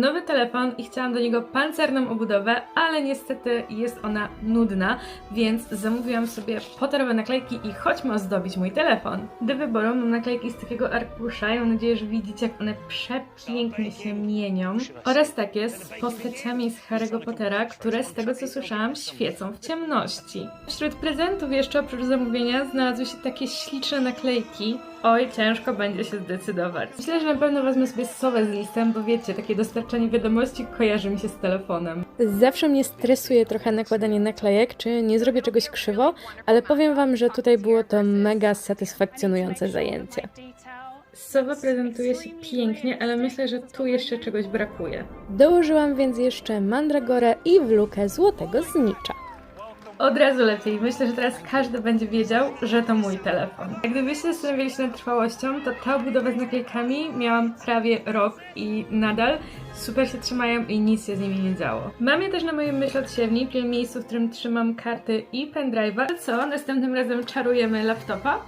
Nowy telefon i chciałam do niego pancerną obudowę, ale niestety jest ona nudna, więc zamówiłam sobie poterowe naklejki i chodźmy ozdobić mój telefon. Do wyboru mam naklejki z takiego arkusza i mam nadzieję, że widzicie, jak one przepięknie się mienią. Oraz takie z postaciami z Harry'ego Pottera, które z tego co słyszałam świecą w ciemności. Wśród prezentów jeszcze oprócz zamówienia znalazły się takie śliczne naklejki. Oj, ciężko będzie się zdecydować. Myślę, że na pewno wezmę sobie sowę z listem, bo wiecie, takie dostarczanie wiadomości kojarzy mi się z telefonem. Zawsze mnie stresuje trochę nakładanie naklejek, czy nie zrobię czegoś krzywo, ale powiem wam, że tutaj było to mega satysfakcjonujące zajęcie. Sowa prezentuje się pięknie, ale myślę, że tu jeszcze czegoś brakuje. Dołożyłam więc jeszcze mandragorę i w lukę złotego znicza. Od razu lepiej. Myślę, że teraz każdy będzie wiedział, że to mój telefon. Jak gdybyście zastanawiali się nad trwałością, to ta obudowa z naklejkami miałam prawie rok i nadal super się trzymają i nic się z nimi nie działo. Mam je też na moim myśl odsiewni, w tym miejscu, w którym trzymam karty i pendrive'a. Co? Następnym razem czarujemy laptopa?